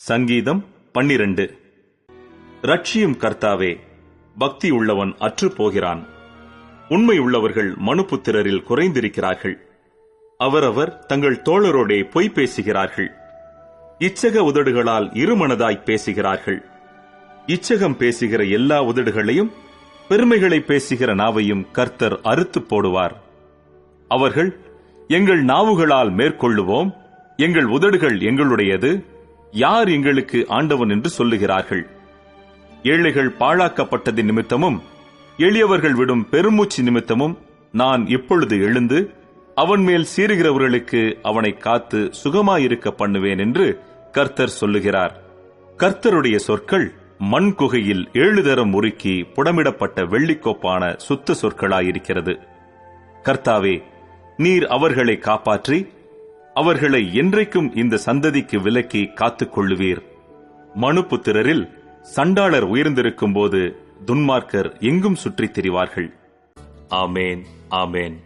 சங்கீதம் பன்னிரண்டு. ரட்சியும் கர்த்தாவே பக்தி உள்ளவன் அற்று போகிறான். உண்மை உள்ளவர்கள் மனுபுத்திரரில் குறைந்திருக்கிறார்கள். அவரவர் தங்கள் தோழரோடே பொய் பேசுகிறார்கள். இச்சக உதடுகளால் இருமனதாய் பேசுகிறார்கள். இச்சகம் பேசுகிற எல்லா உதடுகளையும் பெருமைகளை பேசுகிற நாவையும் கர்த்தர் அறுத்து போடுவார். அவர்கள் எங்கள் நாவுகளால் மேற்கொள்ளுவோம் எங்கள் உதடுகள் எங்களுடையது யார் எங்களுக்கு ஆண்டவன் என்று சொல்லுகிறார்கள்? ஏழைகள் பாழாக்கப்பட்டது நிமித்தமும் எளியவர்கள் விடும் பெருமூச்சு நிமித்தமும் நான் இப்பொழுது எழுந்து அவன் மேல் சீறுகிறவர்களுக்கு அவனை காத்து சுகமாயிருக்க பண்ணுவேன் என்று கர்த்தர் சொல்லுகிறார். கர்த்தருடைய சொற்கள் மண் குகையில் ஏழு தரம் உருக்கி புடமிடப்பட்ட வெள்ளிக்கோப்பான சுத்த சொற்களாயிருக்கிறது. கர்த்தாவே நீர் அவர்களை காப்பாற்றி அவர்களை என்றைக்கும் இந்த சந்ததிக்கு விலக்கி காத்துக் கொள்ளுவீர் மனுபுத்திரரில் சண்டாளர் உயர்ந்திருக்கும் போது துன்மார்க்கர் எங்கும் சுற்றித் திரிவார்கள். ஆமேன் ஆமேன்.